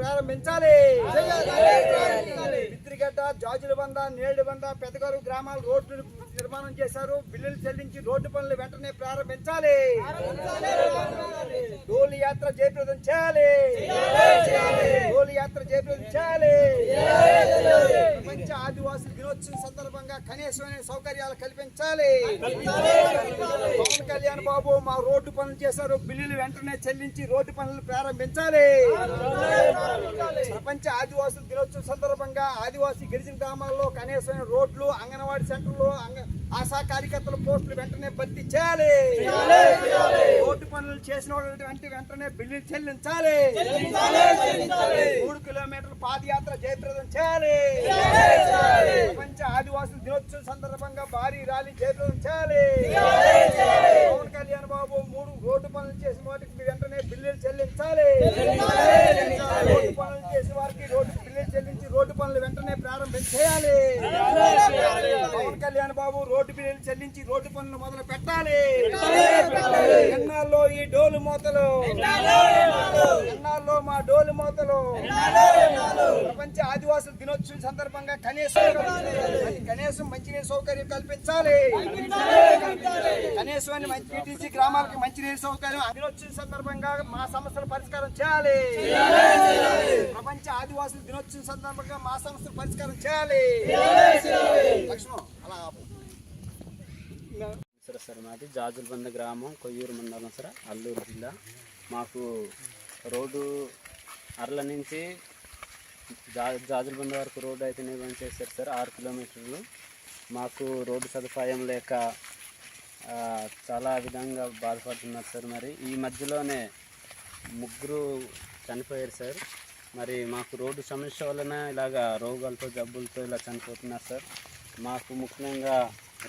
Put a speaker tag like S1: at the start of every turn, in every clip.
S1: ప్రారంభించాలి. బిద్రిగడ్డ జాజుల బంద నేడు బంద పెదగారు గ్రామాలు రోడ్లు నిర్మాణం చేశారు. బిల్లులు చెల్లించి రోడ్డు పనులు వెంటనే ప్రారంభించాలి. డోలు యాత్ర జయప్రదం చేయాలి. డోలు యాత్ర జయప్రదం చేయాలి. ప్రపంచ ఆదివాసుల దినోత్సవం సందర్భంగా కనీసమైన సౌకర్యాలు కల్పించాలి. పవన్ కళ్యాణ్ బాబు మా రోడ్డు పనులు చేశారు బిల్లులు వెంటనే చెల్లించి రోడ్డు పనులు ప్రారంభించాలి. ప్రపంచ ఆదివాసుల దినోత్సవం సందర్భంగా ఆదివాసీ గిరిజన గ్రామాల్లో కనీసమైన రోడ్లు అంగన్వాడీ సెంటర్లు ఆశా కార్యకర్తల పోస్టులు వెంటనే భర్తీ చేయాలి. రోడ్డు పనులు చేసిన వెంటనే బిల్లులు చెల్లించాలి. మూడు కిలోమీటర్ల పాదయాత్ర జయప్రదం చేయాలి. ప్రపంచ ఆదివాసుల దినోత్సవం సందర్భంగా భారీ ర్యాలీ చేతులు చేయాలి పవన్ కళ్యాణ్ బాబు మూడు రోడ్డు పనులు చేసిన వాటికి వెంటనే బిల్లులు చెల్లించాలి. రోడ్డు పనులు చేసిన వారికి రోడ్డు బిల్లులు చెల్లించి రోడ్డు పనులు వెంటనే ప్రారంభించేయాలి పవన్ కళ్యాణ్ బాబు రోడ్డు బిల్లులు చెల్లించి రోడ్డు పనులు మొదలు పెట్టాలి. ఎన్నాల్లో ఈ డోలు మూతలు. డోలు మోతలు. ప్రపంచ ఆదివాసుల దినోత్సవం సందర్భంగా కనీసం కనీసం మంచినీరు సౌకర్యం కల్పించాలి. కనీసం టీటీసీ గ్రామాలకు మంచినీరు సౌకర్యం దినోత్సవం సందర్భంగా మా సమస్యల పరిష్కారం చేయాలి. ప్రపంచ ఆదివాసుల దినోత్సవం సందర్భంగా మా సమస్యల పరిష్కారం చేయాలి. లక్ష్మణ్ అలా
S2: సార్ మాది జాజులబంద గ్రామం కొయ్యూరు మండలం సార్ అల్లూరు జిల్లా. మాకు రోడ్డు అర్ల నుంచి జా జాజులబంద వరకు రోడ్డు అయితే నిర్మాణం చేశారు సార్ ఆరు కిలోమీటర్లు. మాకు రోడ్డు సదుపాయం లేక చాలా విధంగా బాధపడుతున్నారు సార్ మరి. ఈ మధ్యలోనే ముగ్గురు చనిపోయారు సార్. మరి మాకు రోడ్డు సమస్య వలన ఇలాగా రోగాలతో జబ్బులతో ఇలా చనిపోతున్నారు సార్. మాకు ముఖ్యంగా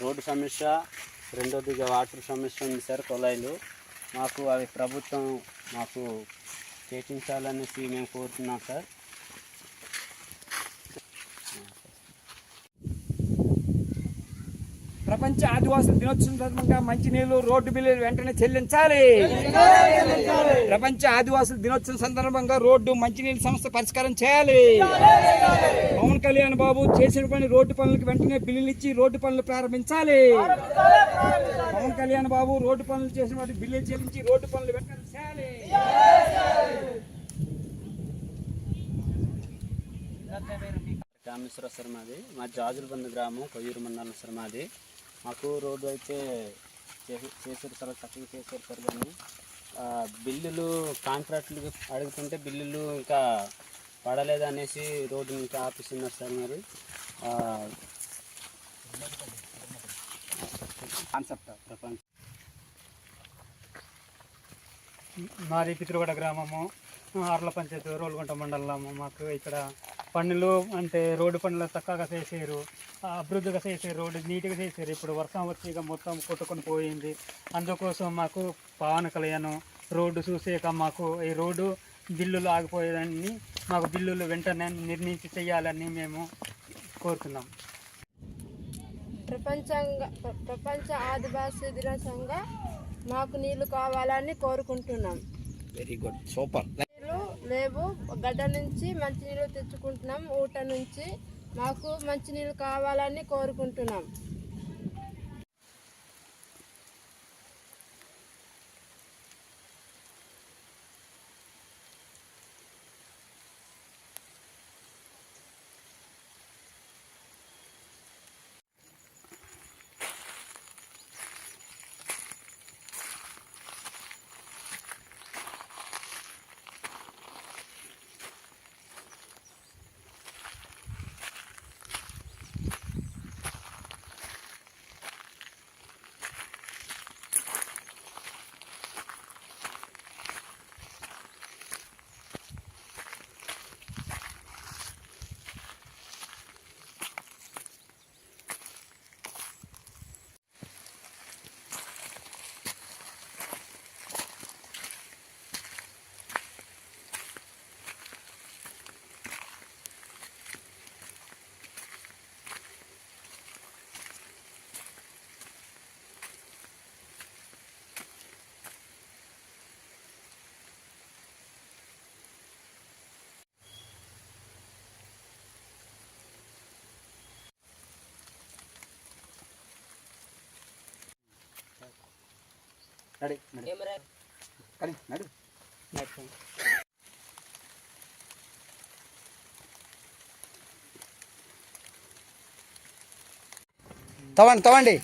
S2: రోడ్డు సమస్య రెండోదిగా వాటర్ సమస్య ఉంది సార్ కొలాయిలు మాకు అవి ప్రభుత్వం మాకు చేయించాలనేసి మేము కోరుతున్నాం సార్.
S1: ప్రపంచ ఆదివాసుల దినోత్సవం సందర్భంగా మంచినీళ్ళు రోడ్డు బిల్లులు వెంటనే చెల్లించాలి. ప్రపంచ ఆదివాసుల దినోత్సవం సందర్భంగా రోడ్డు మంచినీళ్ళ సమస్య పరిష్కారం చేయాలి. పవన్ కళ్యాణ్ బాబు చేసిన పని రోడ్డు పనులకు వెంటనే బిల్లులు ఇచ్చి రోడ్డు పనులు ప్రారంభించాలి. పవన్ కళ్యాణ్ బాబు రోడ్డు పనులు చేసిన వాటి బిల్లులు చెల్లించి రోడ్డు పనులు వెంటనే చేయాలి.
S2: రామేశ్వర సార్ మాది మా జాజులబంద గ్రామం కొయ్యూరు మండలం సార్ మాది మాకు రోడ్డు అయితే చేసి- సార్ చక్కగా చేశారు సార్ కానీ బిల్లులు కాంట్రాక్టులు అడుగుతుంటే బిల్లులు ఇంకా పడలేదు అనేసి రోడ్డు ఇంకా ఉన్నారు సార్ మరి.
S1: కాన్సెప్ట్
S2: ప్రపంచ.
S3: మాది పిత్రుగడ గ్రామము ఆర్ల పంచాయతీ రోల్గుంట మండలము మాకు ఇక్కడ పనులు అంటే రోడ్డు పనులు చక్కగా చేసారు అభివృద్ధిగా చేసారు రోడ్డు నీట్గా చేసారు ఇప్పుడు వర్షం వచ్చి ఇక మొత్తం కొట్టుకొని పోయింది. అందుకోసం మాకు పవన్ కళ్యాణ్ రోడ్డు చూసాక మాకు ఈ రోడ్డు బిల్లులు ఆగిపోయేదని మాకు బిల్లులు వెంటనే నిర్ణయించి చేయాలని మేము కోరుతున్నాం.
S4: ప్రపంచంగా ప్ర- ప్రపంచ ఆదివాసీ దినోత్సవంగా మాకు నీళ్ళు కావాలని కోరుకుంటున్నాం.
S1: వెరీ గుడ్ సూపర్
S4: లేవు గడ్డ నుంచి మంచినీళ్ళు తెచ్చుకుంటున్నాం ఊట నుంచి. మాకు మంచినీళ్ళు కావాలని కోరుకుంటున్నాం.
S1: నడి నడి. నడు. తవ్వండి తవ్వండి.